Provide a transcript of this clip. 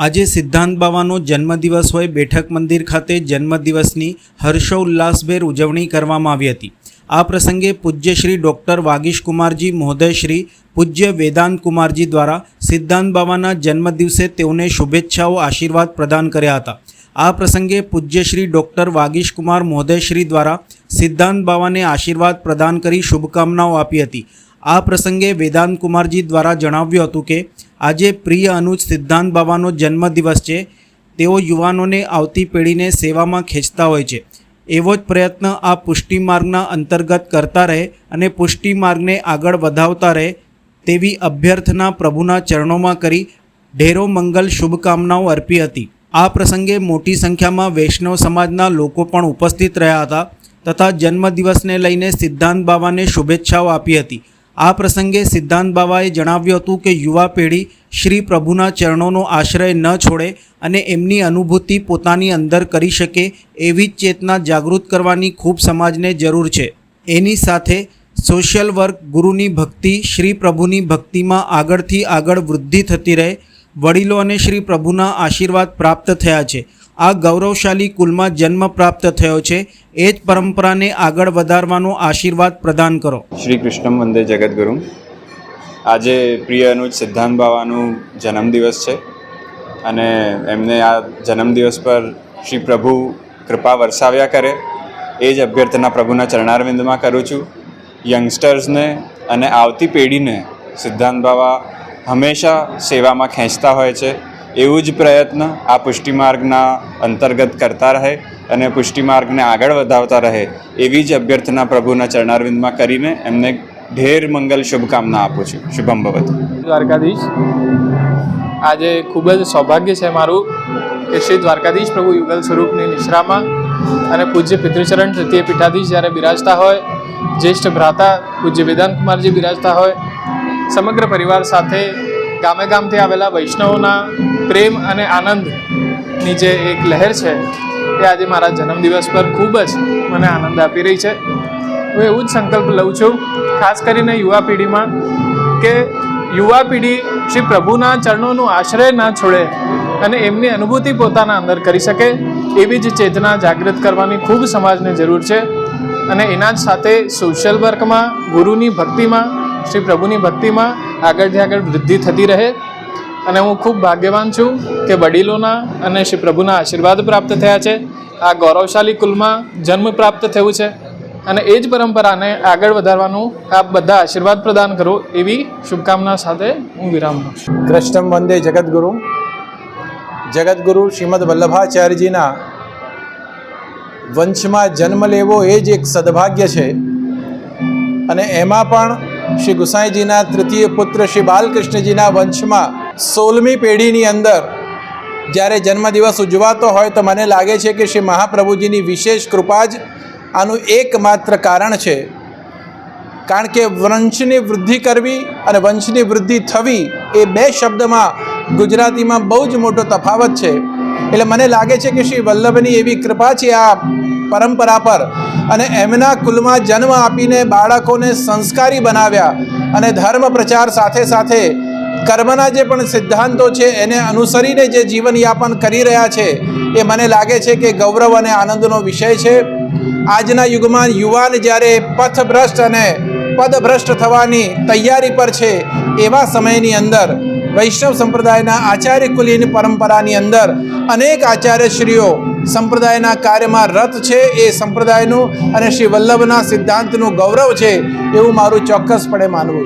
આજે સિદ્ધાંત બાવાનો જન્મદિવસ હોય બેઠક મંદિર ખાતે જન્મદિવસની હર્ષોલ્લાસભેર ઉજવણી કરવામાં આવી હતી. આ પ્રસંગે પૂજ્ય શ્રી ડૉક્ટર વાગીશકુમારજી મહોદય શ્રી પૂજ્ય વેદાંત કુમારજી દ્વારા સિદ્ધાંત બાવાના જન્મદિવસે તેઓને શુભેચ્છાઓ, આશીર્વાદ પ્રદાન કર્યા હતા. આ પ્રસંગે પૂજ્ય શ્રી ડૉક્ટર વાગીશકુમાર મહોદય શ્રી દ્વારા સિદ્ધાંત બાવાને આશીર્વાદ પ્રદાન કરી શુભકામનાઓ આપી હતી. આ પ્રસંગે વેદાંત કુમારજી દ્વારા જણાવ્યું હતું કે આજે પ્રિય અનુજ સિદ્ધાંત બાબાનો જન્મદિવસ છે. તેઓ યુવાનોને આવતી પેઢીને સેવામાં ખેંચતા હોય છે. એવો જ પ્રયત્ન આ પુષ્ટિ માર્ગના અંતર્ગત કરતા રહે અને પુષ્ટિ માર્ગને આગળ વધાવતા રહે તેવી અભ્યર્થના પ્રભુના ચરણોમાં કરી ઢેરો મંગલ શુભકામનાઓ અર્પી હતી. આ પ્રસંગે મોટી સંખ્યામાં વૈષ્ણવ સમાજના લોકો પણ ઉપસ્થિત રહ્યા હતા તથા જન્મદિવસને લઈને સિદ્ધાંત બાવાને શુભેચ્છાઓ આપી હતી. આ પ્રસંગે સિદ્ધાંત બાવાએ જણાવ્યું હતું કે યુવા પેઢી શ્રી પ્રભુના ચરણોનો આશ્રય ન છોડે અને એમની અનુભૂતિ પોતાની અંદર કરી શકે એવી જ ચેતના જાગૃત કરવાની ખૂબ સમાજને જરૂર છે. એની સાથે સોશિયલ વર્ક ગુરુની ભક્તિ, શ્રી પ્રભુની ભક્તિમાં આગળથી આગળ વૃદ્ધિ થતી રહે, વડીલો અને શ્રી પ્રભુના આશીર્વાદ પ્રાપ્ત થયા છે. આ ગૌરવશાળી કુલમાં જન્મ પ્રાપ્ત થયો છે. એ જ પરંપરાને આગળ વધારવાનો આશીર્વાદ પ્રદાન કરો. શ્રી કૃષ્ણમ વંદે જગદગુરુ. આજે પ્રિય અનુજ સિદ્ધાંત બાવાનું જન્મદિવસ છે અને એમને આ જન્મદિવસ પર શ્રી પ્રભુ કૃપા વરસાવ્યા કરે. એ જ અભ્યર્થના પ્રભુના ચરણારવિંદમાં કરું છું. યંગસ્ટર્સને અને આવતી પેઢીને સિદ્ધાંત બાવા હંમેશા સેવામાં ખેંચતા હોય છે. એવું જ પ્રયત્ન આ પુષ્ટિમાર્ગના અંતર્ગત કરતા રહે અને પુષ્ટિમાર્ગને આગળ વધાવતા રહે એવી જ અભ્યર્થના પ્રભુના ચરણારવિંદમાં કરીને એમને ઢેર મંગલ શુભકામના આપું છું. શુભમ ભવત. દ્વારકાધીશ, આજે ખૂબ જ સૌભાગ્ય છે મારું કે શ્રી દ્વારકાધીશ પ્રભુ યુગલ સ્વરૂપની નિશ્રામાં અને પૂજ્ય પિતૃચરણ તૃતીય પીઠાધીશ જ્યારે બિરાજતા હોય, જ્યેષ્ઠ ભ્રાતા પૂજ્ય વેદાંત કુમારજી બિરાજતા હોય, સમગ્ર પરિવાર સાથે ગામે ગામથી આવેલા વૈષ્ણવોના પ્રેમ અને આનંદની જે એક લહેર છે, એ આજે મારા જન્મદિવસ પર ખૂબ જ મને આનંદ આપી રહી છે. હું એવું જ સંકલ્પ લઉં છું, ખાસ કરીને યુવા પેઢીમાં, કે યુવા પેઢી શ્રી પ્રભુના ચરણોનું આશ્રય ના છોડે અને એમની અનુભૂતિ પોતાના અંદર કરી શકે, એવી જ ચેતના જાગૃત કરવાની ખૂબ સમાજને જરૂર છે. અને એના જ સાથે સોશિયલ વર્કમાં ગુરુની ભક્તિમાં, શ્રી પ્રભુની ભક્તિમાં આગળથી આગળ વૃદ્ધિ થતી રહે અને હું ખૂબ ભાગ્યવાન છું કે વડીલોના અને શ્રી પ્રભુના આશીર્વાદ પ્રાપ્ત થયા છે. આ ગૌરવશાળી કુલમાં જન્મ પ્રાપ્ત થયું છે અને એ જ પરંપરાને આગળ વધારવાનું આપ બધા આશીર્વાદ પ્રદાન કરો એવી શુભકામના સાથે હું વિરામ કૃષ્ણમ વંદે જગદગુરુ. જગદગુરુ શ્રીમદ વલ્લભાચાર્યજીના વંશમાં જન્મ લેવો એ જ એક સદભાગ્ય છે. અને એમાં પણ શ્રી ગુસાઈજીના તૃતીય પુત્ર શ્રી બાલકૃષ્ણજીના વંશમાં સોળમી પેઢીની અંદર જ્યારે જન્મદિવસ ઉજવાતો હોય તો મને લાગે છે કે શ્રી મહાપ્રભુજીની વિશેષ કૃપા જ આનું એકમાત્ર કારણ છે. કારણ કે વંશની વૃદ્ધિ કરવી અને વંશની વૃદ્ધિ થવી એ બે શબ્દમાં ગુજરાતીમાં બહુ જ મોટો તફાવત છે. એટલે મને લાગે છે કે શ્રી વલ્લભની એવી કૃપા છે આ પરંપરા પર અને એમના કુલમાં જન્મ આપીને બાળકોને સંસ્કારી બનાવ્યા અને ધર્મ પ્રચાર સાથે સાથે કર્મના જે પણ સિદ્ધાંતો છે, એને અનુસરીને જે જીવનયાપન કરી રહ્યા છે, એ મને લાગે છે કે ગૌરવ અને આનંદનો વિષય છે. આજના યુગમાં યુવાન જ્યારે પથભ્રષ્ટ અને પદભ્રષ્ટ થવાની તૈયારી પર છે એવા સમયની અંદર વૈષ્ણવ સંપ્રદાયના આચાર્ય કુલીની પરંપરાની અંદર અનેક આચાર્યશ્રીઓ સંપ્રદાયના કાર્યમાં રત છે એ સંપ્રદાયનું અને શ્રી વલ્લભના સિદ્ધાંતનું ગૌરવ છે એવું મારું ચોક્કસપણે માનવું